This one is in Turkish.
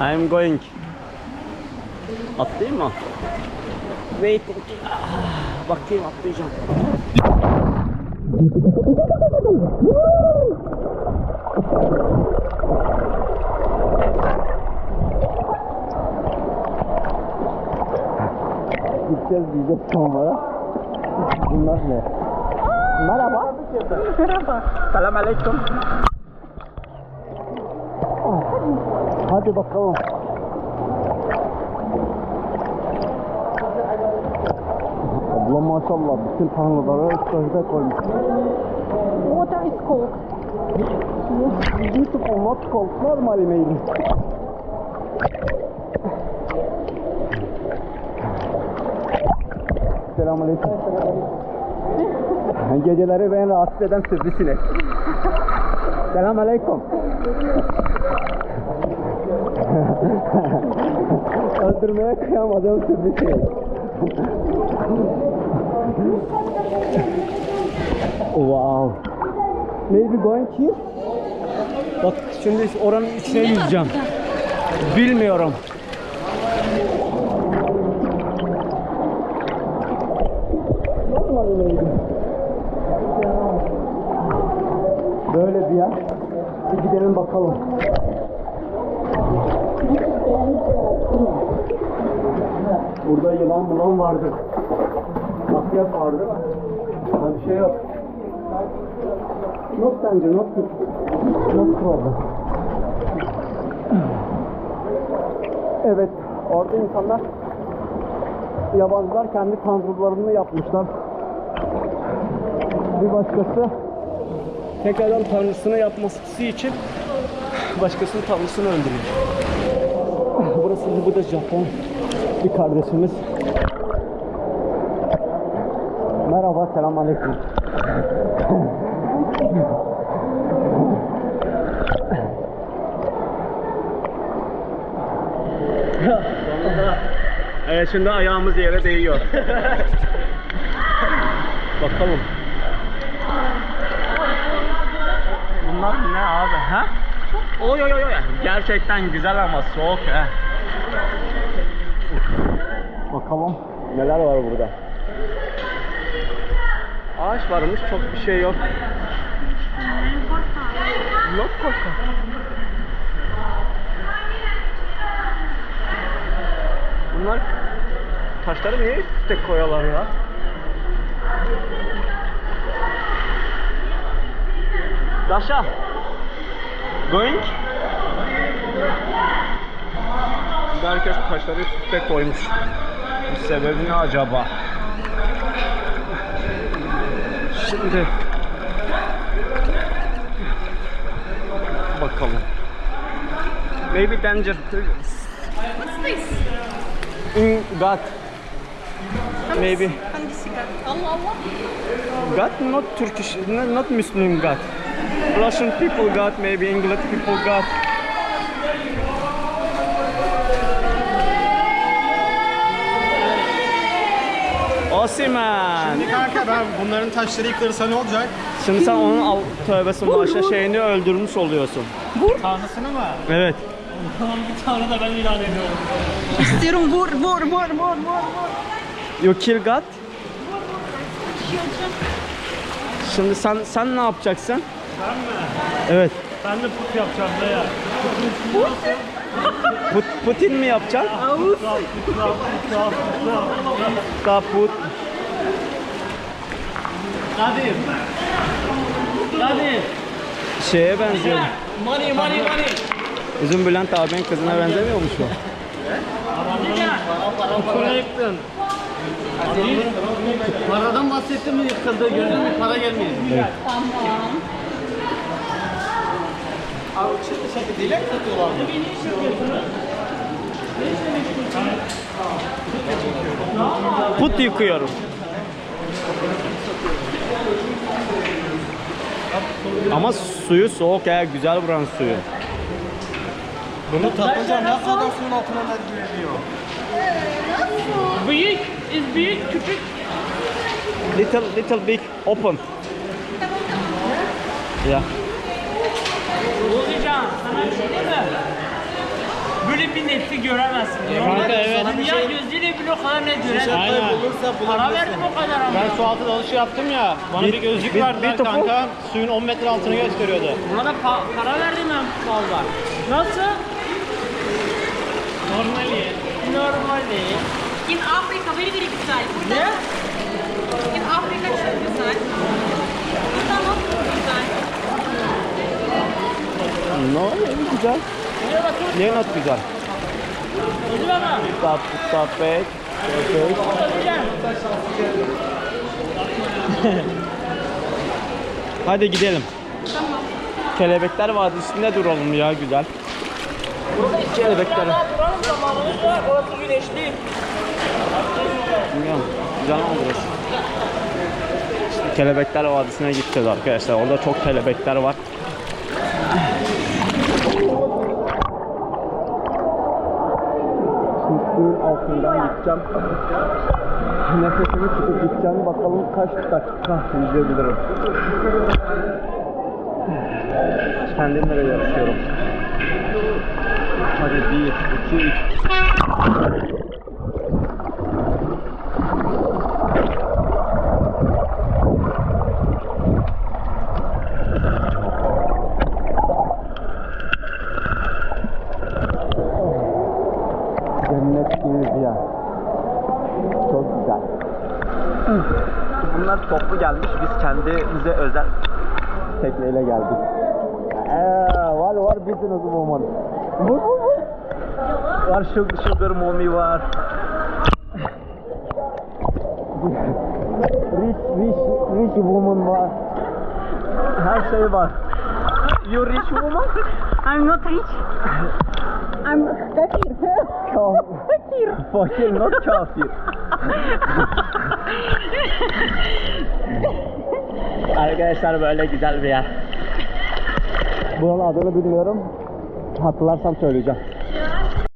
I'm going. Atlayayım mı? Waiting. Ah, Bakayım atlayacağım. Gideceğiz diyeceğiz sonra. Bunlar ne? Merhaba. Merhaba. Selam aleyküm. Hadi bakalım. Abla maşallah bütün tanrıları üst önüne koymuş. Water is cold. Beautiful not cold, normally maybe. Selamünaleyküm. Geceleri beni rahatsız eden sivrisinek. Selamünaleyküm. Öldürmeye kıyamadığım sivrisinek. wow. Maybe going here? Bak şimdi oranın içine yüzeceğim. Bilmiyorum. Böyle bir yer. Bir gidelim bakalım. Yılan bulan vardı. Akrep vardı. Ha bir şey yok. Not danger, not not problem. Evet, orada insanlar yabancılar kendi tanrılarını yapmışlar. Bir başkası tekrardan tanrısını yapması için başkasının tanrısını öldürüyor. Burası bu da Japon bir kardeşimiz. Merhaba, selam aleyküm. Evet şimdi ayağımız yere değiyor. Bakalım. Bunlar ne abi ha? Oy oy oy. Gerçekten güzel ama soğuk ha. Bakalım neler var burada. Ağaç varmış çok bir şey yok. Yok korka. Bunlar taşları niye üst üste koyuyorlar ya? Dasha. Going? Herkes taşları üst üste koymuş. Sebebi ne acaba? Şimdi bakalım. Maybe danger. What's this? In God. Maybe. Hangisi kat? Allah Allah. God, not Turkish, not Muslim God. Russian people God, maybe English people God. Osimhen. Kanka ben bunların taşları yıkılırsa ne olacak? Şimdi sen onun al, tövbesi maşa şeyini öldürmüş oluyorsun. Tanrısını mı? Evet. Tamam bir tane de ben ilan ediyorum. İstiyorum vur vur vur vur vur vur. You kill God. Şimdi sen sen ne yapacaksın? Ben mi? Evet. Ben de put yapacağım da ya. Put, Putin mi yapacaksın? Da put. Hadi. Hadi. Şeye benziyor. Money money money. Bizim Bülent abinin kızına benzemiyor mu şu? Para yıktın. Paradan bahsettin mi yıkıldı? Gördün mü para gelmiyor. Tamam. Çıktı dilek. Put yıkıyorum. Ama suyu soğuk ya güzel buranın suyu. Bunu tatlıca ne kadar suyun altına ne giriyor? Büyük, is büyük, küçük. Little little big open. Yeah. Olacağım. Sana bir şey değil mi? Böyle bir netlik göremezsin. Kanka, evet. Dünya gözüyle bile o kadar net göremezsin. Aynen. Para verdim o kadar ama. Ben su altı dalışı yaptım ya. Bana bir, gözlük verdiler kanka. Suyun 10 metre altını gösteriyordu. Buna da pa- para verdim ben valla. Nasıl? Normali. Normali. In Afrika very very güzel. Burada Ne? in Afrika çok güzel. Burada not güzel. No, güzel. Not güzel? Stop, stop. Perfect. Hadi gidelim. Kelebekler Vadisi'nde duralım ya güzel. Kelebekler. Daha duralım zamanımız var. Orası güneşli. Bilmiyorum. Güzel ama burası. Kelebekler Vadisi'ne gideceğiz arkadaşlar. Orada çok kelebekler var. yakından gideceğim. Nefesimi tutup gideceğim. Bakalım kaç dakika izleyebilirim. Kendimle de yarışıyorum. Hadi 1, 2, 3. güzel. Bunlar toplu gelmiş. Biz kendimize özel tekneyle geldik. Eee, var var business woman. Vur vur vur. Var sugar, sugar mommy var. rich, rich, rich woman var. Her şey var. You rich woman? I'm not rich. I'm fakir. Fakir. Fakir, not kafir. Arkadaşlar böyle güzel bir yer. Buranın adını bilmiyorum. Hatırlarsam söyleyeceğim.